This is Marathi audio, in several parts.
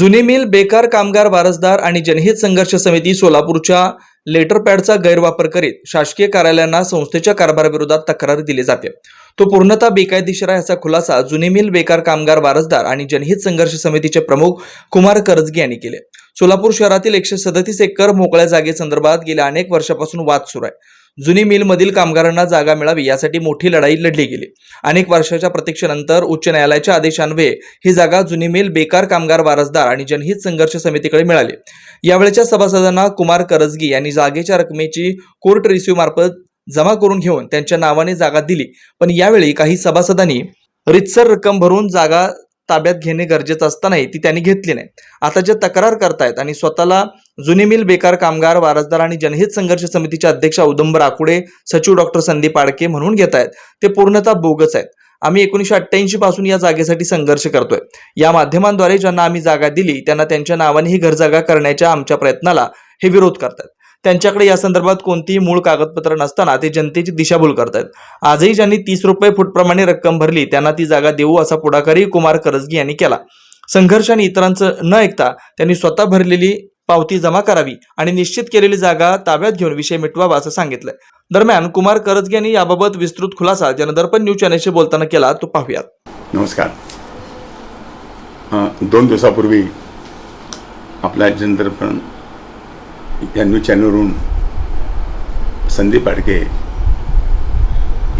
जुनी मिल बेकार कामगार वारसदार आणि जनहित संघर्ष समिती सोलापूरच्या लेटरपॅडचा गैरवापर करीत शासकीय कार्यालयांना संस्थेच्या कारभाराविरोधात तक्रार दिली जाते. तो पूर्णतः बेकायदेशीर आहे असा खुलासा जुनी मिल बेकार कामगार वारसदार आणि जनहित संघर्ष समितीचे प्रमुख कुमार करजगी यांनी केले. सोलापूर शहरातील एकशे सदतीस एकर मोकळ्या जागेसंदर्भात गेल्या अनेक वर्षापासून वाद सुरू आहे. जुनी मिलमधील कामगारांना जागा मिळावी यासाठी मोठी लढाई लढली गेली. अनेक वर्षाच्या प्रतीक्षेनंतर उच्च न्यायालयाच्या आदेशान्वये ही जागा जुनी मिल बेकार कामगार वारसदार आणि जनहित संघर्ष समितीकडे मिळाली. यावेळच्या सभासदांना कुमार करजगी यांनी जागेच्या रकमेची कोर्ट रिसिव्ह मार्फत जमा करून घेऊन त्यांच्या नावाने जागा दिली. पण यावेळी काही सभासदांनी रितसर रक्कम भरून जागा ताब्यात घेणे गरजेचं असतानाही ती त्यांनी घेतली नाही. आता जे तक्रार करतायत आणि स्वतःला जुनी मिल बेकार कामगार वारसदार आणि जनहित संघर्ष समितीचे अध्यक्ष औदंबर आकुडे सचिव डॉक्टर संदीप आडके म्हणून घेत आहेत ते पूर्णतः बोगस आहेत. आम्ही एकोणीशे अठ्ठ्याऐंशी पासून या जागेसाठी संघर्ष करतोय. या माध्यमांद्वारे ज्यांना आम्ही जागा दिली त्यांना त्यांच्या नावाने ही घरजागा करण्याच्या आमच्या प्रयत्नाला हे विरोध करतात त्यांच्याकडे या संदर्भात कोणतीही मूळ कागदपत्र नसताना ते जनतेची दिशाभूल करतात आजही ज्यांनी तीस रुपये फूटप्रमाणे रक्कम भरली त्यांना ती जागा देऊ असा पुढाकारही कुमार करजगी यांनी केला. संघर्ष आणि इतरांचं न ऐकता त्यांनी स्वतः भरलेली पावती जमा करावी आणि निश्चित केलेली जागा ताब्यात घेऊन विषय मिटवावा असं सांगितलंय. दरम्यान कुमार करजगी यांनी याबाबत विस्तृत खुलासा जनदर्पण न्यूज चॅनलशी बोलताना केला तो पाहूयात. नमस्कार. दोन दिवसापूर्वी आपल्या जनदर्पण या न्यूज चॅनलवरून संदीप आडके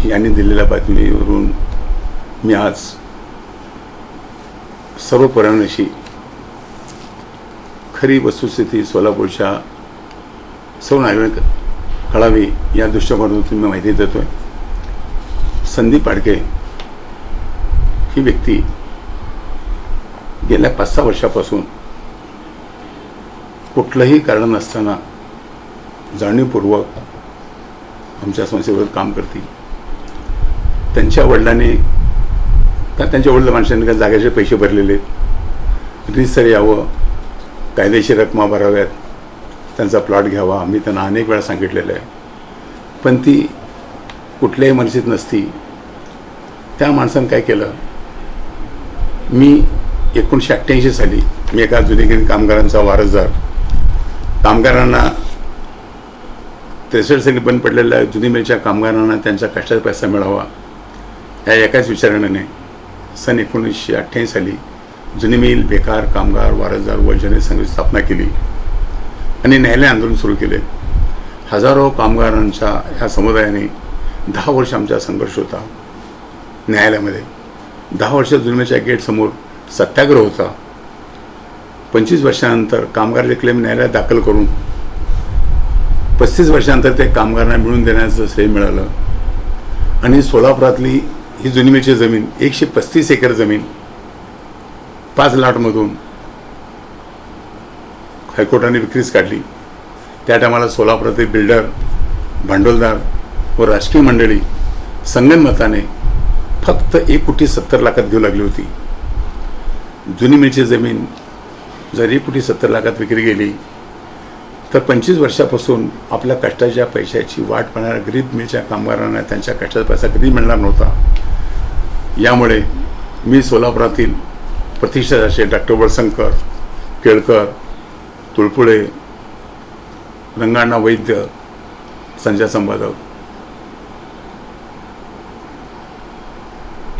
यांनी दिलेल्या बातमीवरून मी आज सर्व पर्यावरणाशी खरी वस्तुस्थिती सोलापूरच्या सर्व नागरिक कळावी या दृष्टिकोनातून मी माहिती देतोय. संदीप आडके ही व्यक्ती गेल्या पाच सहा वर्षापासून कुठलंही कारण नसताना जाणीवपूर्वक आमच्या संस्थेवर काम करते त्यांच्या वडिलांनी का त्यांच्या वडील माणसांनी का जागेचे पैसे भरलेले आहेत. रीतसर यावं कायदेशीर रकमा भराव्यात त्यांचा प्लॉट घ्यावा मी त्यांना अनेक वेळा सांगितलेलं आहे. पण ती कुठल्याही मनसीत नसती. त्या माणसानं काय केलं? मी एकोणीसशे अठ्ठ्याऐंशी साली मी एका जुनेगिरी कामगारांचा वारसदार कामगारांना त्रेसष्ट साली बंद पडलेल्या जुनी मिलच्या कामगारांना त्यांचा कष्टाचा पैसा मिळावा या एकाच विचारणाने सन एकोणीसशे अठ्ठ्याऐंशी साली जुनी मिल बेकार कामगार वारसदार व जनसंघाची स्थापना केली आणि न्यायालय आंदोलन सुरू केले. हजारो कामगारांच्या ह्या समुदायाने दहा वर्ष आमचा संघर्ष होता. न्यायालयामध्ये दहा वर्ष जुलमेच्या गेटसमोर सत्याग्रह होता. पंचवीस वर्षानंतर कामगाराचे क्लेम न्यायालयात दाखल करून पस्तीस वर्षानंतर ते कामगारांना मिळवून देण्याचं श्रेय मिळालं. आणि सोलापुरातली ही जुनीमेची जमीन एकशे पस्तीस एकर जमीन पाच लाटमधून हायकोर्टाने विक्रीच काढली. त्या टायमाला सोलापुरातील बिल्डर भांडवलदार व राजकीय मंडळी संगनमताने फक्त एक कोटी सत्तर लाखात घेऊ लागली होती. जुनी मिलची जमीन जरी कुठे सत्तर लाखात विक्री गेली तर पंचवीस वर्षापासून आपल्या कष्टाच्या पैशाची वाट पाहणाऱ्या गरीब मिलच्या कामगारांना त्यांच्या कष्टाचा पैसा कधी मिळणार नव्हता? यामुळे मी सोलापुरातील प्रतिष्ठित असे डॉक्टर वळसंकर केळकर तुळपुळे रंगाणा वैद्य संजय संपादक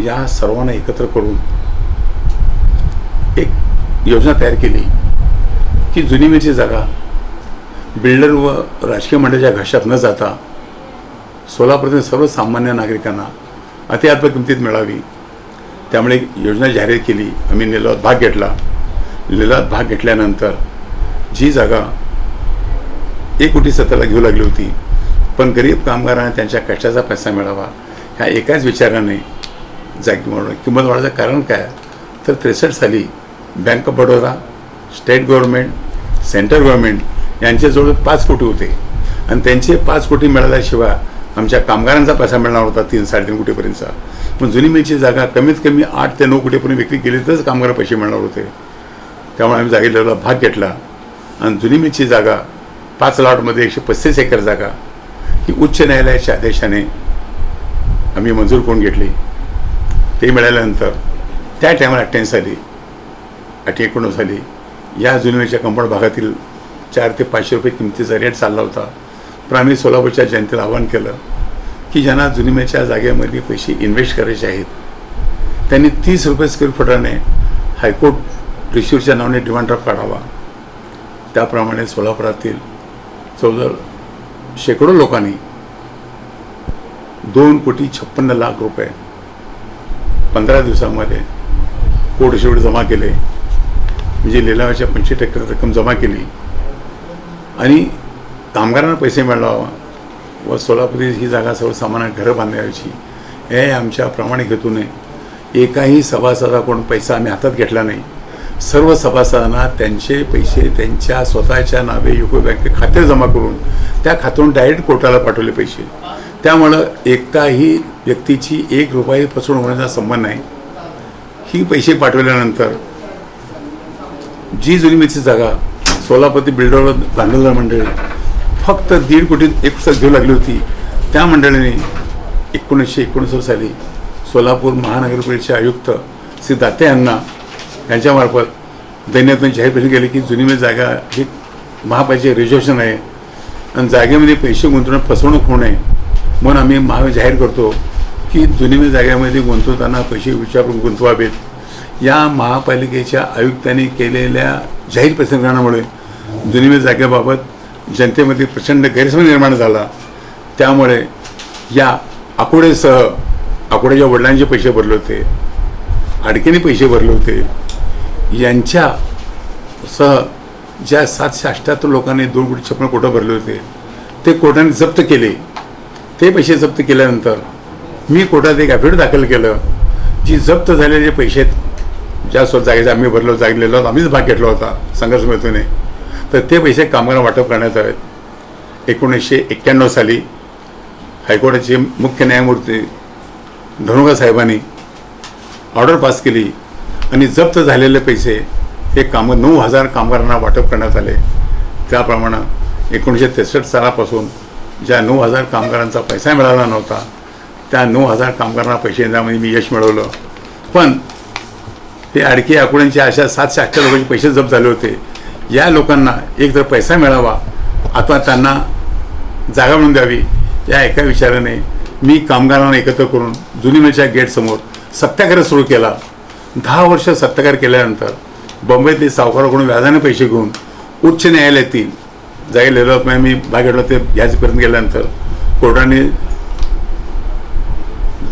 या सर्वांना एकत्र करून एक योजना तयार केली. की जुनी मिरची जागा बिल्डर व राजकीय मंडळाच्या घशात न जाता सोलापूरतील सर्वसामान्य नागरिकांना अतिअल्प किमतीत मिळावी. त्यामुळे योजना जाहीर केली. आम्ही लिलावात भाग घेतला. लिलावात भाग घेतल्यानंतर जी जागा एक कोटी सत्तरला घेऊ लागली होती पण गरीब कामगारांना त्यांच्या कष्टाचा पैसा मिळावा ह्या एकाच विचाराने जागी म्हणून किंमत वाढायचं कारण काय? तर त्रेसष्ट साली bank of Baroda state government central government यांच्याजवळ पाच कोटी होते. आणि त्यांचे पाच कोटी मिळाल्याशिवाय आमच्या कामगारांचा पैसा मिळणार होता तीन साडेतीन कोटीपर्यंतचा. पण जुनी मिलची जागा कमीत कमी आठ ते नऊ कोटीपर्यंत विक्री केली तरच कामगार पैसे मिळणार होते. त्यामुळे आम्ही जागेला भाग घेतला. आणि जुनी मिलची जागा पाच लॉटमध्ये एकशे पस्तीस एकर जागा. ही उच्च न्यायालयाच्या आदेशाने आम्ही मंजूर करून घेतली. ते मिळाल्यानंतर त्या टायमाला अठ्ठ्याऐंशी साली आठ एकोणीस साली या जुनिमेच्या कंपाऊंड भागातील चार ते पाचशे रुपये किमतीचा रेट चालला होता. पण आम्ही सोलापूरच्या जनतेला आवाहन केलं की ज्यांना जुनिमेच्या जागेमध्ये पैसे इन्व्हेस्ट करायचे आहेत त्यांनी तीस रुपये स्क्वेअर फुटाने हायकोर्ट रिशिवच्या नावाने डिमांड ड्राफ्ट काढावा. त्याप्रमाणे सोलापुरातील चौदा शेकडो लोकांनी दोन कोटी छप्पन्न लाख रुपये पंधरा दिवसामध्ये कोर्ट शेवट जमा केले. म्हणजे लिलावाच्या पंचवीस टक्के रक्कम जमा केली. आणि कामगारांना पैसे मिळावा व सोलापुरी ही जागा सर्वसामान्य घरं बांधायची हे आमच्या प्रामाणिक हेतूने एकाही सभासदाकडून पैसा आम्ही हातात घेतला नाही. सर्व सभासदांना त्यांचे पैसे त्यांच्या स्वतःच्या नावे युको बँके खाते जमा करून त्या खात्यातून डायरेक्ट कोर्टाला पाठवले पैसे. त्यामुळं एकाही व्यक्तीची एक रुपये फसवणूक होण्याचा संबंध नाही. ही पैसे पाठवल्यानंतर जी जुनी जागा सोलापती बिल्डरवर बांधलेला मंडळी फक्त दीड कोटी एक पुस्तक घेऊ लागली होती. त्या मंडळीने एकोणीसशे एकोणसत्तर साली सोलापूर महानगरपालिकेचे आयुक्त श्री दाते यांना यांच्यामार्फत दैन्यातून जाहीर केली केली की जुनी जागा ही महापालिकेचे रिझर्वेशन आहे. आणि जागेमध्ये पैसे गुंतवणं फसवणूक होऊ नये म्हणून आम्ही महा जाहीर करतो की जुनीमे जागेमध्ये गुंतवताना पैसे विचारून गुंतवावेत. या महापालिकेच्या आयुक्तांनी केलेल्या जाहीर प्रसंगामुळे जुनीमे जागेबाबत जनतेमध्ये प्रचंड गैरसमज निर्माण झाला. त्यामुळे या आकुडेसह आकुड्याच्या वडिलांचे पैसे भरले होते अडकेने पैसे भरले होते. यांच्या सह ज्या सातशे अठ्ठ्याहत्तर लोकांनी दोन कोटी छप्पन कोटं भरले होते ते कोर्टाने जप्त केले. ते पैसे जप्त केल्यानंतर मी कोर्टात एक ॲफिडेविट दाखल केलं जी जप्त झालेले पैसे ज्या स्व जागेचे आम्ही भरलो जागलेलो आम्हीच भाग घेतला होता संघर्ष समितीने तर ते पैसे कामगारांना वाटप करण्यात यावेत एकोणीसशे एक्क्याण्णव साली हायकोर्टाचे मुख्य न्यायमूर्ती धनुका साहेबांनी ऑर्डर पास केली आणि जप्त झालेले पैसे हे काम नऊ हजार कामगारांना वाटप करण्यात आले. त्याप्रमाणे एकोणीसशे त्रेसष्ट सालापासून ज्या नऊ हजार कामगारांचा पैसा मिळाला नव्हता त्या नऊ हजार कामगारांना पैसे देण्यामध्ये मी यश मिळवलं. पण ते अडके आकुड्यांच्या अशा सातशे अठ्ठ्या लोकांचे पैसे जप झाले होते. या लोकांना एक तर पैसा मिळावा अथवा त्यांना जागा मिळून द्यावी या एका विचाराने मी कामगारांना एकत्र करून जुनी मिलच्या गेटसमोर सत्याग्रह सुरू केला. दहा वर्ष सत्याग्रह केल्यानंतर बॉम्बेतले सावकाराकडून व्याजाने पैसे घेऊन उच्च न्यायालयातील जागे डेव्हलपमेंट मी भाग घेतला ते घ्यायचेपर्यंत गेल्यानंतर कोर्टाने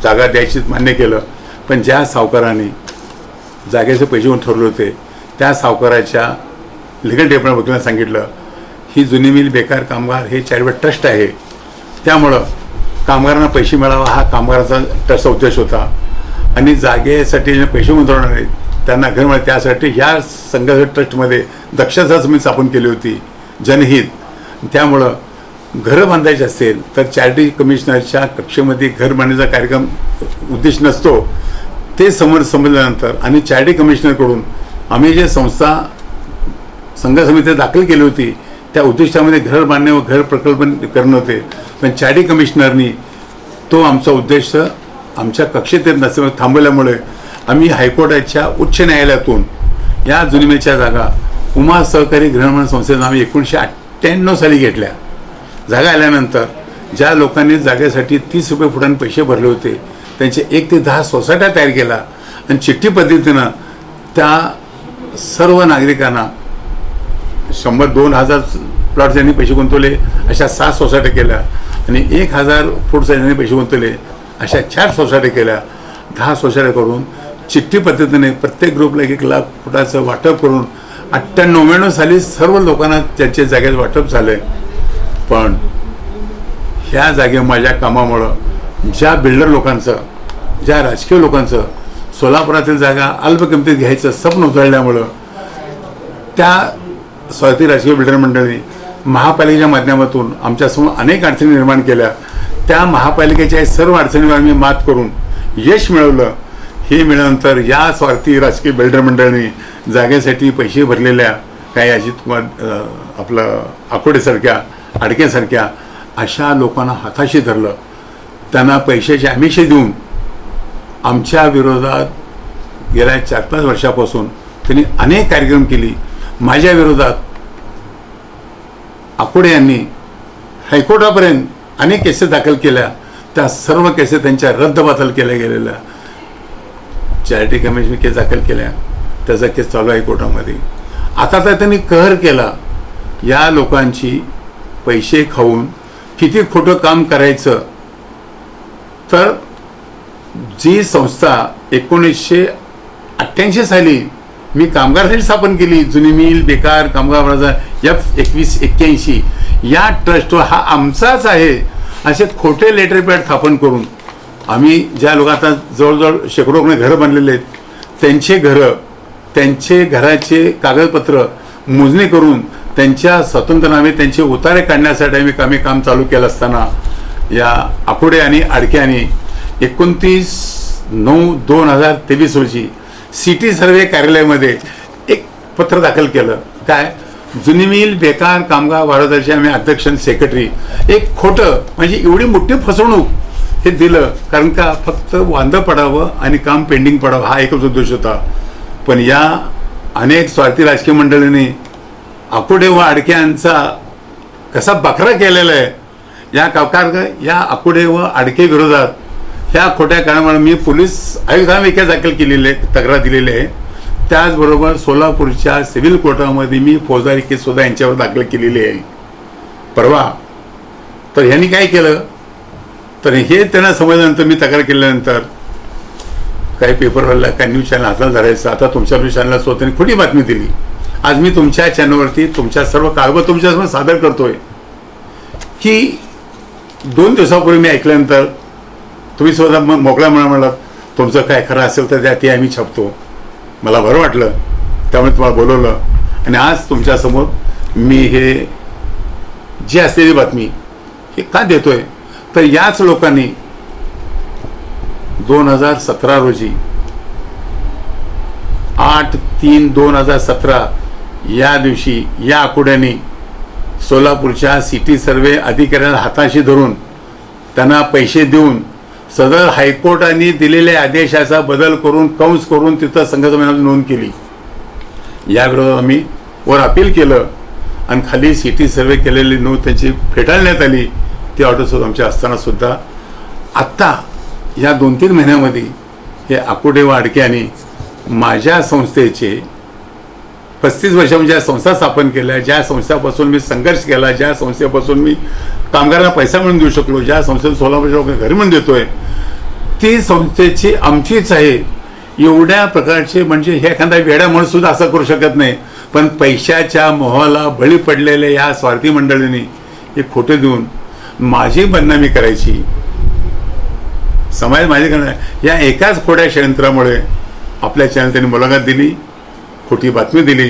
जागा द्यायची मान्य केलं. पण ज्या सावकाराने जागेचे पैसे घेऊन ठरले होते. त्या सावकाराच्या लिगल डेपना वकिलांना सांगितलं ही जुनी मिल बेकार कामगार हे चॅरिटेबल ट्रस्ट आहे. त्यामुळं कामगारांना पैसे मिळावा हा कामगाराचा ट्रस्टचा उद्देश होता. आणि जागेसाठी जे पैसे गुंतवणार आहेत त्यांना घर मिळाले त्यासाठी ह्या संघर्ष ट्रस्टमध्ये दक्षता समिती स्थापन केली होती जनहित. त्यामुळं घरं बांधायची असेल तर चॅरिटी कमिशनरच्या कक्षेमध्ये घर बांधण्याचा कार्यक्रम उद्देश नसतो. ते समज समजल्यानंतर आणि चॅरिटी कमिशनरकडून आम्ही जे संस्था संघ समिती दाखल केली होती त्या उद्दिष्टामध्ये घर बांधणे व घर प्रकल्प करणं होते. पण चॅरिटी कमिशनरनी तो आमचा उद्देश आमच्या कक्षेत येत नसल्यामुळे थांबवल्यामुळे आम्ही हायकोर्टाच्या उच्च न्यायालयातून या जुनिमेच्या जागा उमा सहकारी गृहनिर्माण संस्थेनं आम्ही एकोणीसशे अठ्ठ्याण्णव साली घेतल्या. जागा आल्यानंतर ज्या लोकांनी जागेसाठी तीस रुपये फुटांनी पैसे भरले होते त्यांचे एक ते दहा सोसायट्या तयार केल्या. आणि चिठ्ठी पद्धतीनं त्या सर्व नागरिकांना शंभर दोन हजार प्लॉट ज्यांनी पैसे गुंतवले अशा सात सोसायट्या केल्या. आणि एक हजार फूट ज्यांनी पैसे गुंतवले अशा चार सोसायट्या केल्या. दहा सोसायट्या करून चिठ्ठी पद्धतीने प्रत्येक ग्रुपला एक एक लाख फुटाचं वाटप करून अठ्ठ्याण्णव नव्याण्णव साली सर्व लोकांना त्यांच्या जागेत वाटप झालं पण ह्या जागे माझ्या कामामुळं ज्या बिल्डर लोकांचं ज्या राजकीय लोकांचं सोलापुरातील जागा अल्प किमतीत घ्यायचं स्वप्न उधळल्यामुळं त्या स्वार्थी राजकीय बिल्डर मंडळी महापालिकेच्या माध्यमातून आमच्यासमोर अनेक अडचणी निर्माण केल्या. त्या महापालिकेच्या सर्व अडचणीवर आम्ही मात करून यश मिळवलं. हे मिळाल्यानंतर या स्वार्थी राजकीय बिल्डर मंडळींनी जागेसाठी पैसे भरलेल्या काही अजित कुमार आपलं आकोडेसारख्या अडकेसारख्या अशा लोकांना हाताशी धरलं. त्यांना पैशाची आमिषे देऊन आमच्या विरोधात गेल्या चार पाच वर्षापासून त्यांनी अनेक कार्यक्रम केली. माझ्या विरोधात आकुडे यांनी हायकोर्टापर्यंत अनेक केसेस दाखल केल्या. त्या सर्व केसेस त्यांच्या रद्दबातल केल्या गेलेल्या. चॅरिटी कमिशन केस दाखल केल्या. त्याचा केस चालू आहे कोर्टामध्ये. आता तर त्यांनी कहर केला. या लोकांची पैसे खाऊन किती खोटं काम करायचं. तर जी संस्था एकोणीसशे अठ्ठ्याऐंशी साली मी कामगारसाठी स्थापन केली जुनी मिल बेकार कामगार बाजार एफ एकवीस एक्क्याऐंशी. या ट्रस्ट हा आमचाच आहे असे खोटे लेटर पॅड स्थापन करून आम्ही ज्या लोक आता जवळजवळ शेकडो घरं बनलेले आहेत त्यांचे घरं त्यांचे घराचे कागदपत्र मोजणी करून त्यांच्या स्वतंत्र नावे त्यांचे उतारे काढण्यासाठी आम्ही आम्ही काम चालू केलं असताना या आकुडे आणि आडक्याने एकोणतीस नऊ दोन हजार तेवीस रोजी सिटी सर्वे कार्यालयामध्ये एक पत्र दाखल केलं. काय? जुनी मिल बेकार कामगार वाढवताचे आम्ही अध्यक्ष सेक्रेटरी एक खोटं म्हणजे एवढी मोठी फसवणूक हे दिलं. कारण का? फक्त वांदं पडावं आणि काम पेंडिंग पडावं हा एकच उद्देश होता. पण या अनेक स्वार्थी राजकीय मंडळींनी आकुडे व आडक्यांचा कसा बकरा केलेला आहे या काकार या आकुडे व आडके विरोधात ह्या खोट्या कारणामुळे मी पोलीस आयुक्तांना केस दाखल केलेले तक्रार दिलेली आहे. त्याचबरोबर सोलापूरच्या सिव्हिल कोर्टामध्ये मी फौजदारी केस सुद्धा यांच्यावर दाखल केलेली आहे. परवा. तर ह्यांनी काय केलं? तर हे त्यांना समजल्यानंतर मी तक्रार केल्यानंतर काही पेपरवाला काही न्यूज चॅनल हाताला धरायचं. आता तुमच्या न्यूज चॅनलला स्वतःने खोटी बातमी दिली. आज मी तुमच्या चॅनलवरती तुमच्या सर्व कागद तुमच्यासमोर सादर करतोय. की दोन दिवसापूर्वी मी ऐकल्यानंतर तुम्ही स्वतः मग मोकळ्या म्हणा म्हणलात तुमचं काय खरं असेल तर त्या ते आम्ही छापतो. मला बरं वाटलं. त्यामुळे तुम्हाला बोलवलं. आणि आज तुमच्यासमोर मी हे जी असलेली बातमी हे का देतोय? तर याच लोकांनी दोन हजार सतरा रोजी आठ तीन दोन हजार सतरा या दिवशी या आकुड्याने सोलापूरच्या सिटी सर्वे अधिकाऱ्यांना हाताशी धरून त्यांना पैसे देऊन सदर हायकोर्टाने दिलेल्या आदेशाचा बदल करून कंस करून तिथं संघटनेमध्ये नोंद केली. याविरोधात आम्ही वर अपील केलं आणि खाली सिटी सर्वे केलेली नोंद त्यांची फेटाळण्यात आली. ती ऑर्डर सुद्धा आमच्या असताना सुद्धा. आत्ता या दोन तीन महिन्यामध्ये हे आकुडे व माझ्या संस्थेचे पस्तीस वर्षामध्ये ज्या संस्था स्थापन केल्या. ज्या संस्थापासून मी संघर्ष केला ज्या संस्थेपासून मी कामगारांना पैसा मिळून देऊ शकलो ज्या संस्थेत सोलापूरच्या लोकांना घरी म्हणून देतोय ती संस्थेची आमचीच आहे. एवढ्या प्रकारचे म्हणजे हे एखादा वेडा म्हणून सुद्धा असं करू शकत नाही. पण पैशाच्या मोहाला बळी पडलेल्या या स्वार्थी मंडळींनी हे खोटे देऊन माझी बदनामी करायची. समाज माझे करणार या एकाच खोट्या षडयंत्रामुळे आपल्या चॅनल त्यांनी मुलाखत दिली खोटी बातमी दिली.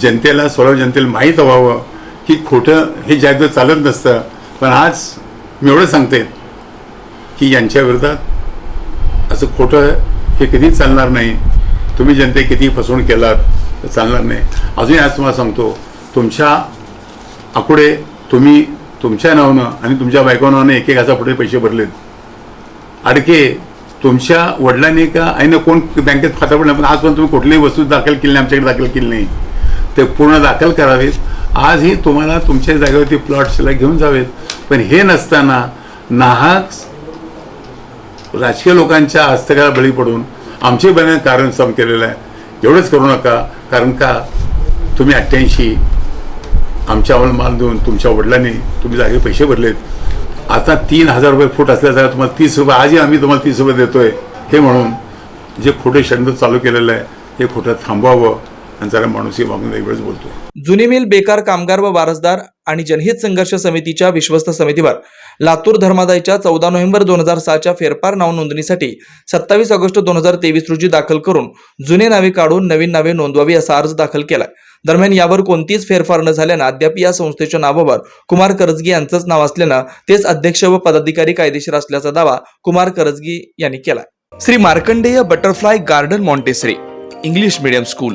जनतेला सोळा जनतेला माहीत व्हावं की खोटं हे जागत चालत नसतं पण आज मी एवढं सांगते की यांच्या विरोधात असं खोटं हे कधीच चालणार नाही. तुम्ही जनते किती फसवणूक केलात तर चालणार नाही. अजूनही आज तुम्हाला सांगतो तुमच्या आकुडे तुम्ही तुमच्या नावानं आणि तुमच्या बायको नावानं एक एक हजार पुढे पैसे भरलेत. अडके तुमच्या वडिलांनी का आईनं कोण बँकेत खाता पडलं पण आजपर्यंत तुम्ही कुठलीही वस्तू दाखल केली नाही आमच्याकडे दाखल केली नाही. ते पूर्ण दाखल करावेत. आजही तुम्हाला तुमच्या जागेवरती प्लॉट्सला घेऊन जावेत. पण हे नसताना नाहक राजकीय लोकांच्या हस्तकाला बळी पडून आमचे बने कारण सम केलेलं आहे. एवढंच करू नका कारण का तुम्ही अठ्ठ्याऐंशी आमच्यावर माल देऊन तुमच्या वडिलांनी तुम्ही जागे पैसे भरलेत. आता तीन हजार रुपये फूट असल्या तुम्हाला तीस रुपये आजही आम्ही तुम्हाला तीस रुपये देतोय. हे म्हणून जे खोटे षडयंत्र चालू केलेलं आहे हे खोटं थांबवावं. आणि जरा माणूसही वागून वेगळंच बोलतो. जुनी मिल बेकार कामगार व वारसदार आणि जनहित संघर्ष समितीच्या विश्वस्त समितीवर लातूर धर्मादायच्या चौदा नोव्हेंबर दोन हजार सहाच्या फेरफार नाव नोंदणीसाठी सत्तावीस ऑगस्ट दोन हजार तेवीस रोजी दाखल करून जुने नावे काढून नवीन नावे नोंदवावी असा अर्ज दाखल केला दरम्यान यावर कोणतीच फेरफार न झाल्यानं अद्याप या संस्थेच्या नावावर कुमार करजगी यांचंच नाव असल्यानं तेच अध्यक्ष व पदाधिकारी कायदेशीर असल्याचा दावा कुमार करजगी यांनी केला Shri Markandeya butterfly garden Montessori English medium school.